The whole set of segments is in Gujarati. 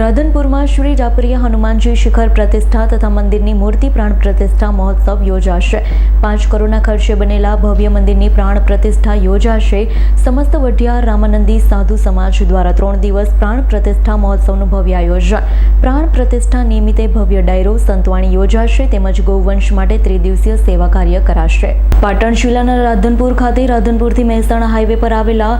રાધનપુરમાં શ્રી રાપરિયા હનુમાનજી શિખર પ્રતિષ્ઠા તથા મંદિરની મૂર્તિ પ્રાણ પ્રતિષ્ઠા મહોત્સવ યોજાશે. પાંચ કરોડના ખર્ચે બનેલા ભવ્ય મંદિરની પ્રાણ પ્રતિષ્ઠા યોજાશે. સમસ્ત વઢિયાર રામાનંદી સાધુ સમાજ દ્વારા ત્રણ દિવસ પ્રાણ પ્રતિષ્ઠા મહોત્સવનું ભવ્ય આયોજન. પ્રાણ પ્રતિષ્ઠા નિમિત્તે ભવ્ય ડાયરો સંતવાણી યોજાશે તેમજ ગૌવંશ માટે ત્રિદિવસીય સેવા કાર્ય કરાશે. પાટણ જિલ્લાના રાધનપુર ખાતે રાધનપુરથી મહેસાણા હાઈવે પર આવેલા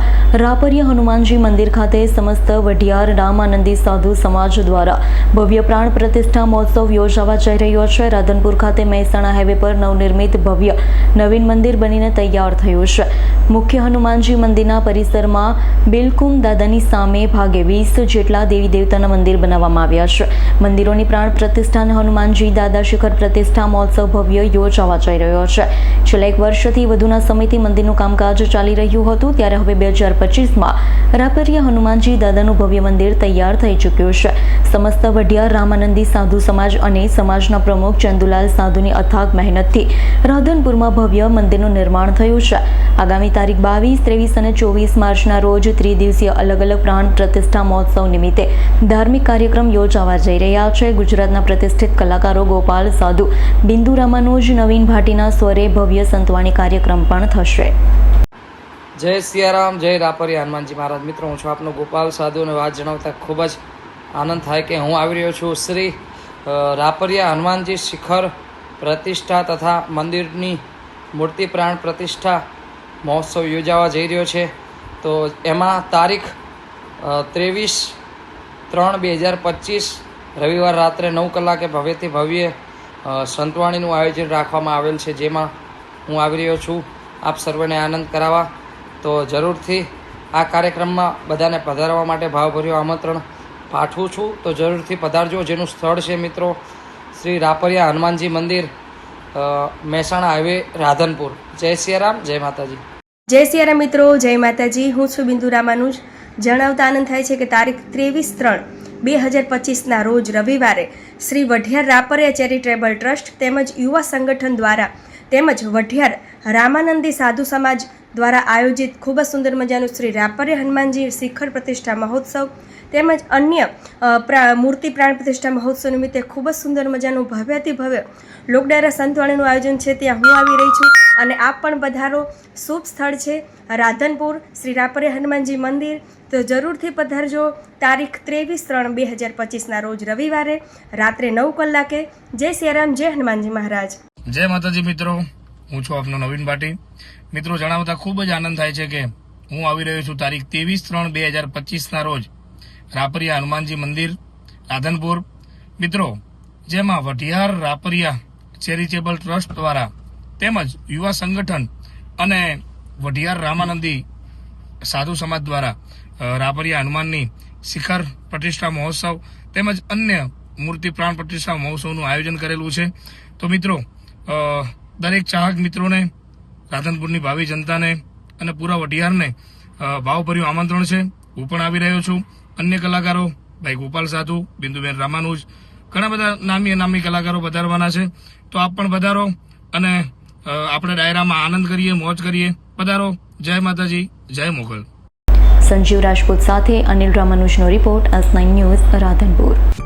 રાપરિયા હનુમાનજી મંદિર ખાતે સમસ્ત વઢિયાર રામાનંદી સાધુ સમાજ દ્વારા ભવ્ય પ્રાણ પ્રતિષ્ઠા મહોત્સવ યોજાવા જઈ રહ્યો છે. રાધનપુર ખાતે મહેસાણા હાઈવે પર નવનિર્મિત ભવ્ય નવીન મંદિર બનીને તૈયાર થયું છે. મુખ્ય હનુમાનજી મંદિરના પરિસરમાં બિલકુમ દાદાની સામે ભાગે વીસ જેટલા દેવી દેવતાના મંદિર બનાવવામાં આવ્યા છે. મંદિરોની પ્રાણ પ્રતિષ્ઠા અને હનુમાનજી દાદા શિખર પ્રતિષ્ઠા મહોત્સવ ભવ્ય યોજાવા જઈ રહ્યો છે. છેલ્લા એક વર્ષથી વધુના સમયથી મંદિરનું કામકાજ ચાલી રહ્યું હતું, ત્યારે હવે બે હજાર પચીસમાં રાપરિયા હનુમાનજી દાદાનું ભવ્ય મંદિર તૈયાર થઈ ચૂક્યું છે. સમસ્ત વઢિયાર રામાનંદી સાધુ સમાજ અને સમાજના પ્રમુખ ચંદુલાલ સાધુની અથાગ મહેનતથી રાધનપુરમાં ભવ્ય મંદિરનું નિર્માણ થયું છે. આગામી તારીખ બાવીસ, ત્રેવીસ અને ચોવીસ માર્ચના રોજ ત્રિદિવસીય અલગ અલગ પ્રાણ પ્રતિષ્ઠા મહોત્સવ નિમિત્તે ધાર્મિક કાર્યક્રમ યોજાવા જઈ રહ્યા છે. ગુજરાતના પ્રતિષ્ઠિત કલાકારો ગોપાલ સાધુ, બિંદુ રામાનુજ, નવીન ભાટીના સ્વરે ભવ્ય સંતવાણી કાર્યક્રમ પણ થશે. જય સિયારામ, જય રાપરી હનુમાનજી મહારાજ. મિત્રો, હું છું આપનો ગોપાલ સાધુ અને વાત જણાવતા ખૂબ જ આનંદ થાય કે હું આવી રહ્યો છું. શ્રી રાપરિયા હનુમાનજી શિખર પ્રતિષ્ઠા તથા મંદિરની મૂર્તિ પ્રાણ પ્રતિષ્ઠા મહોત્સવ યોજાવા જઈ રહ્યો છે. તો એમાં તારીખ ત્રેવીસ ત્રણ બે હજાર પચીસ રવિવાર રાત્રે નવ કલાકે ભવ્યથી ભવ્ય સંતવાણીનું આયોજન રાખવામાં આવેલ છે, જેમાં હું આવી રહ્યો છું. આપ સર્વને આનંદ કરાવવા. તો જરૂરથી આ કાર્યક્રમમાં બધાને પધારવા માટે ભાવભર્યું આમંત્રણ પાઠવું છું, તો જરૂરથી પધારજો. જેનું સ્થળ છે મિત્રો શ્રી રાપરિયા હનુમાનજી મંદિર મહેસાણા હાઈવે, રાધનપુર. જય સિયારામ, જય માતાજી. જય સિયારામ મિત્રો, જય માતાજી. હું છું બિંદુ રામાનુજ. જણાવતા આનંદ થાય છે કે તારીખ ત્રેવીસ ત્રણ બે હજાર પચીસના રોજ રવિવારે શ્રી વઢિયાર રાપરિયા ચેરિટેબલ ટ્રસ્ટ તેમજ યુવા સંગઠન દ્વારા તેમજ વઢિયાર રામાનંદી સાધુ સમાજ દ્વારા આયોજિત ખૂબ જ સુંદર મજાનું શ્રી રાપરે હનુમાનજી શિખર પ્રતિષ્ઠા મહોત્સવ તેમજ અન્ય મૂર્તિ પ્રાણ પ્રતિષ્ઠા મહોત્સવ નિમિત્તે ખૂબ જ સુંદર મજાનું ભવ્યથી ભવ્ય લોકડાયરા સંતવાણીનું આયોજન છે. ત્યાં હું આવી રહી છું અને આપ પણ પધારો. શુભ સ્થળ છે. રાધનપુર, શ્રી રાપરે હનુમાનજી મંદિર. તો જરૂરથી પધારજો. તારીખ ત્રેવીસ ત્રણ બે હજાર પચીસના રોજ રવિવારે રાત્રે નવ કલાકે. જય સિયારામ, જય હનુમાનજી મહારાજ. જય માતાજી મિત્રો. હું છું આપનો નવીન પાટી. મિત્રો, જણાવતા ખૂબ જ આનંદ થાય છે કે હું આવી રહ્યો છું તારીખ ત્રેવીસ ત્રણ બે હજાર પચીસના રોજ. રાપરિયા હનુમાનજી મંદિર, રાધનપુર. મિત્રો, જેમાં વઢિયાર રાપરિયા ચેરિટેબલ ટ્રસ્ટ દ્વારા તેમજ યુવા સંગઠન અને વઢિયાર રામાનંદી સાધુ સમાજ દ્વારા રાપરિયા હનુમાનની શિખર પ્રતિષ્ઠા મહોત્સવ તેમજ અન્ય મૂર્તિ પ્રાણ પ્રતિષ્ઠા મહોત્સવનું આયોજન કરેલું છે. તો મિત્રો દરેક ચાહક મિત્રોને, રાધનપુરની ભાવિ જનતાને અને પૂરા વઢિયારને ભાવભર્યું આમંત્રણ છે. હું પણ આવી રહ્યો છું. અન્ય કલાકારો, ભાઈ ગોપાલ સાધુ, બિંદુબેન રામાનુજ, ઘણા બધા નામી નામી કલાકારો વધારવાના છે. તો આપ પણ વધારો અને આપણે ડાયરામાં આનંદ કરીએ, મોજ કરીએ. પધારો. જય માતાજી. જય મોગલ. સંજીવ રાજપૂત સાથે Anil રામાનુજનો report S nine news Radhanpur.